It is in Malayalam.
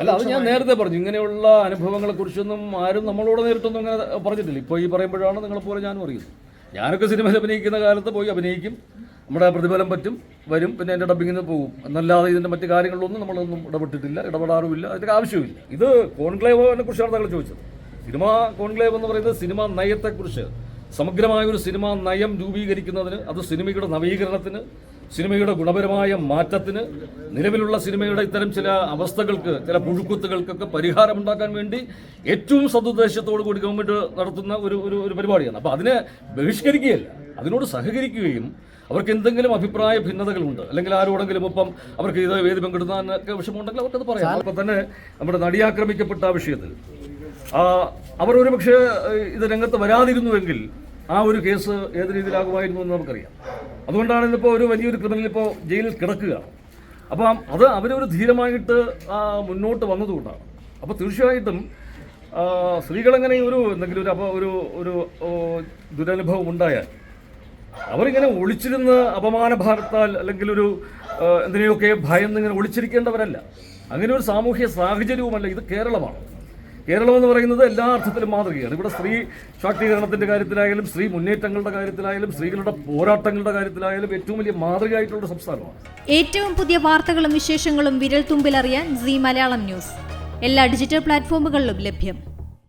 അല്ല അത് ഞാൻ നേരത്തെ പറഞ്ഞു. ഇങ്ങനെയുള്ള അനുഭവങ്ങളെ കുറിച്ചൊന്നും ആരും നമ്മളോട് നേരിട്ടൊന്നും അങ്ങനെ പറഞ്ഞിട്ടില്ല. ഇപ്പോൾ ഈ പറയുമ്പോഴാണ് നിങ്ങളെ പോലെ ഞാനും അറിയുന്നത്. ഞാനൊക്കെ സിനിമയിൽ അഭിനയിക്കുന്ന കാലത്ത് പോയി അഭിനയിക്കും. നമ്മുടെ പ്രതിഫലം പറ്റും വരും പിന്നെ എന്റെ ഡബിങ്ങിന് പോകും. എന്നല്ലാതെ ഇതിന്റെ മറ്റു കാര്യങ്ങളിലൊന്നും നമ്മളൊന്നും ഇടപെട്ടിട്ടില്ല ഇടപെടാറുമില്ല അതിന്റെ ആവശ്യമില്ല ഇത് കോൺക്ലേവിനെ കുറിച്ചാണ് താങ്കൾ ചോദിച്ചത്. സിനിമ കോൺക്ലേവ് എന്ന് പറയുന്നത് സിനിമ നയത്തെക്കുറിച്ച് സമഗ്രമായ ഒരു സിനിമാ നയം രൂപീകരിക്കുന്നതിന് അത് സിനിമയുടെ നവീകരണത്തിന് സിനിമയുടെ ഗുണപരമായ മാറ്റത്തിന് നിലവിലുള്ള സിനിമയുടെ ഇത്തരം ചില അവസ്ഥകൾക്ക് ചില പുഴുക്കുത്തുകൾക്കൊക്കെ പരിഹാരമുണ്ടാക്കാൻ വേണ്ടി ഏറ്റവും സതുദ്ദേശത്തോടു കൂടി ഗവൺമെന്റ് നടത്തുന്ന ഒരു ഒരു ഒരു പരിപാടിയാണ്. അപ്പോൾ അതിനെ ബഹിഷ്കരിക്കുകയല്ല. അതിനോട് സഹകരിക്കുകയും അവർക്ക് എന്തെങ്കിലും അഭിപ്രായ ഭിന്നതകളുണ്ട്. അല്ലെങ്കിൽ ആരോടെങ്കിലും ഒപ്പം അവർക്ക് ഇത് വേദി പങ്കെടുക്കാനൊക്കെ വിഷമമുണ്ടെങ്കിൽ അവർക്കത് പറയാം. അപ്പോൾ തന്നെ നമ്മുടെ നടിയാക്രമിക്കപ്പെട്ട ആ വിഷയത്തിൽ അവർ ഒരുപക്ഷെ ഇത് രംഗത്ത് വരാതിരുന്നുവെങ്കിൽ ആ ഒരു കേസ് ഏത് രീതിയിലാകുമായിരുന്നു എന്ന് നമുക്കറിയാം. അതുകൊണ്ടാണ് ഇന്നിപ്പോൾ ഒരു വലിയൊരു ക്രിമിനൽ ഇപ്പോൾ ജയിലിൽ കിടക്കുക. അപ്പം അത് അവരൊരു ധീരമായിട്ട് മുന്നോട്ട് വന്നതുകൊണ്ടാണ്. അപ്പോൾ തീർച്ചയായിട്ടും സ്ത്രീകളെങ്ങനെ ഒരു എന്തെങ്കിലും ഒരു അപ്പോൾ ഒരു ഒരു ദുരനുഭവം ഉണ്ടായാൽ അവരിങ്ങനെ ഒളിച്ചിരുന്ന് അപമാനഭാരത്താൽ അല്ലെങ്കിൽ ഒരു എന്തിനെയൊക്കെ ഭയന്ന് ഇങ്ങനെ ഒളിച്ചിരിക്കേണ്ടവരല്ല. അങ്ങനെ ഒരു സാമൂഹ്യ സാഹചര്യവുമല്ല ഇത് കേരളമാണ്. കേരളം എന്ന് പറയുന്നത് എല്ലാ അർത്ഥത്തിലും മാതൃകയാണ്. ഇവിടെ സ്ത്രീ ശാക്തീകരണത്തിന്റെ കാര്യത്തിലായാലും സ്ത്രീ മുന്നേറ്റങ്ങളുടെ കാര്യത്തിലായാലും സ്ത്രീകളുടെ പോരാട്ടങ്ങളുടെ കാര്യത്തിലായാലും ഏറ്റവും വലിയ മാതൃകയായിട്ടുള്ള സംസ്ഥാനമാണ്. ഏറ്റവും പുതിയ വാർത്തകളും വിശേഷങ്ങളും വിരൽ തുമ്പിലറിയാൻ സി മലയാളം ന്യൂസ്. എല്ലാ ഡിജിറ്റൽ പ്ലാറ്റ്ഫോമുകളിലും ലഭ്യം.